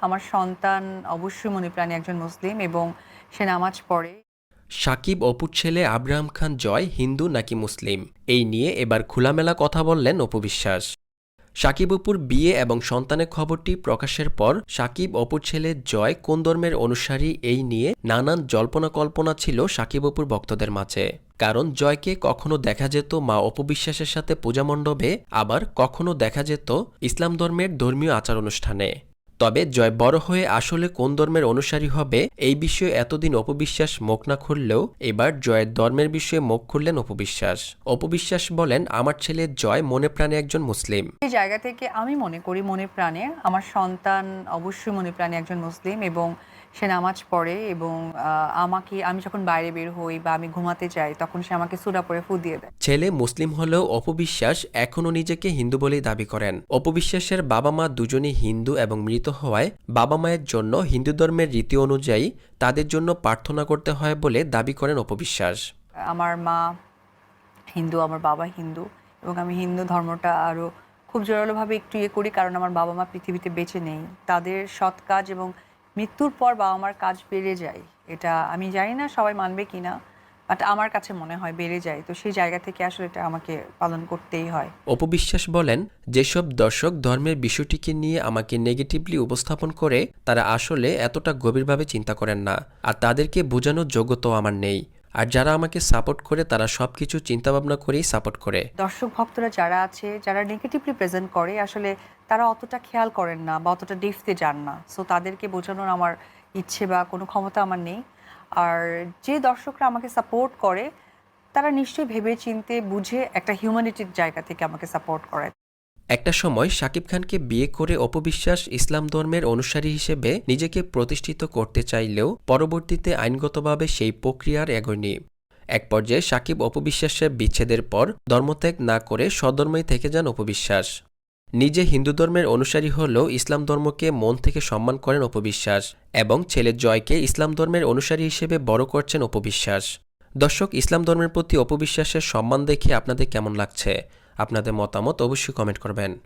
আমার সন্তান অবশ্যই মনে মনিপ্রাণী একজন মুসলিম এবং সে নামাজ পড়ে। সাকিব অপুর ছেলে আব্রাহাম খান জয় হিন্দু নাকি মুসলিম? এই নিয়ে এবার খোলামেলা কথা বললেন অপু বিশ্বাস। সাকিব অপুর বিয়ে এবং সন্তানের খবরটি প্রকাশের পর সাকিব অপুর ছেলে জয় কোন ধর্মের অনুসারী এই নিয়ে নানান জল্পনা কল্পনা ছিল সাকিব অপুর ভক্তদের মাঝে। কারণ জয়কে কখনো দেখা যেত মা অপবিশ্বাসের সাথে পূজা মণ্ডপে, আবার কখনো দেখা যেত ইসলাম ধর্মের ধর্মীয় আচার অনুষ্ঠানে। তবে জয় বড় হয়ে আসলে কোন ধর্মের অনুসারী হবে এই বিষয়ে এতদিন অপবিশ্বাস মুখ না খুললেও এবার জয়ের ধর্মের বিষয়ে মুখ খুললেন অপবিশ্বাস। অপবিশ্বাস বলেন আমার ছেলে জয় মনে প্রাণে একজন মুসলিম। এই জায়গা থেকে আমি মনে করি মনে প্রাণে। আমার সন্তান অবশ্যই মনে প্রাণে একজন মুসলিম এবং সে নামাজ পড়ে এবং আমাকে আমি যখন বাইরে বের হই বা আমি ঘুমাতে যাই তখন সে আমাকে সুরা পরে ফু দিয়ে দেয়। ছেলে মুসলিম হলেও অপবিশ্বাস এখনও নিজেকে হিন্দু বলেই দাবি করেন। অপবিশ্বাসের বাবা মা দুজনই হিন্দু এবং মৃত হওয়ায় বাবা মায়ের জন্য হিন্দু ধর্মের রীতি অনুযায়ী তাদের জন্য প্রার্থনা করতে হয় বলে দাবি করেন অপবিশ্বাস। আমার মা হিন্দু, আমার বাবা হিন্দু এবং আমি হিন্দু ধর্মটা আরও খুব জোরালোভাবে একটু ইয়ে করি কারণ আমার বাবা মা পৃথিবীতে বেঁচে নেই। তাদের সৎ কাজ এবং মৃত্যুর পর বাবা মার কাজ বেড়ে যায়। এটা আমি জানি না সবাই মানবে কি না বাট আমার কাছে মনে হয় বেড়ে যায়। তো সেই জায়গা থেকে আসলে এটা আমাকে পালন করতেই হয়। অপবিশ্বাস বলেন যেসব দর্শক ধর্মের বিষয়টিকে নিয়ে আমাকে নেগেটিভলি উপস্থাপন করে তারা আসলে এতটা গভীরভাবে চিন্তা করেন না। আর তাদেরকে বোঝানোর যোগ্যতাও আমার নেই। আর যারা আমাকে সাপোর্ট করে তারা সব কিছু চিন্তাভাবনা করেই সাপোর্ট করে। দর্শক ভক্তরা যারা আছে যারা নেগেটিভলি প্রেজেন্ট করে আসলে তারা অতটা খেয়াল করেন না বা অতটা ডেপথে যান না। সো তাদেরকে বোঝানোর আমার ইচ্ছে বা কোনো ক্ষমতা আমার নেই। আর যে দর্শকরা আমাকে সাপোর্ট করে, তারা নিশ্চয়ই ভেবে চিনতে বুঝে একটা হিউম্যানিটির জায়গা থেকে আমাকে সাপোর্ট করে। একটা সময় শাকিব খানকে বিয়ে করে অপবিশ্বাস ইসলাম ধর্মের অনুসারী হিসেবে নিজেকে প্রতিষ্ঠিত করতে চাইলেও পরবর্তীতে আইনগতভাবে সেই প্রক্রিয়ার এগোয়নি। এক পর্যায়ে সাকিব অপবিশ্বাসের বিচ্ছেদের পর ধর্মত্যাগ না করে স্বধর্মেই থেকে যান অপবিশ্বাস। নিজে হিন্দু ধর্মের অনুসারী হলেও ইসলাম ধর্মকে মন থেকে সম্মান করেন অপবিশ্বাস এবং ছেলের জয়কে ইসলাম ধর্মের অনুসারী হিসেবে বড় করছেন অপবিশ্বাস। দর্শক, ইসলাম ধর্মের প্রতি অপবিশ্বাসের সম্মান দেখে আপনাদের কেমন লাগছে? আপনাদের মতামত অবশ্যই কমেন্ট করবেন।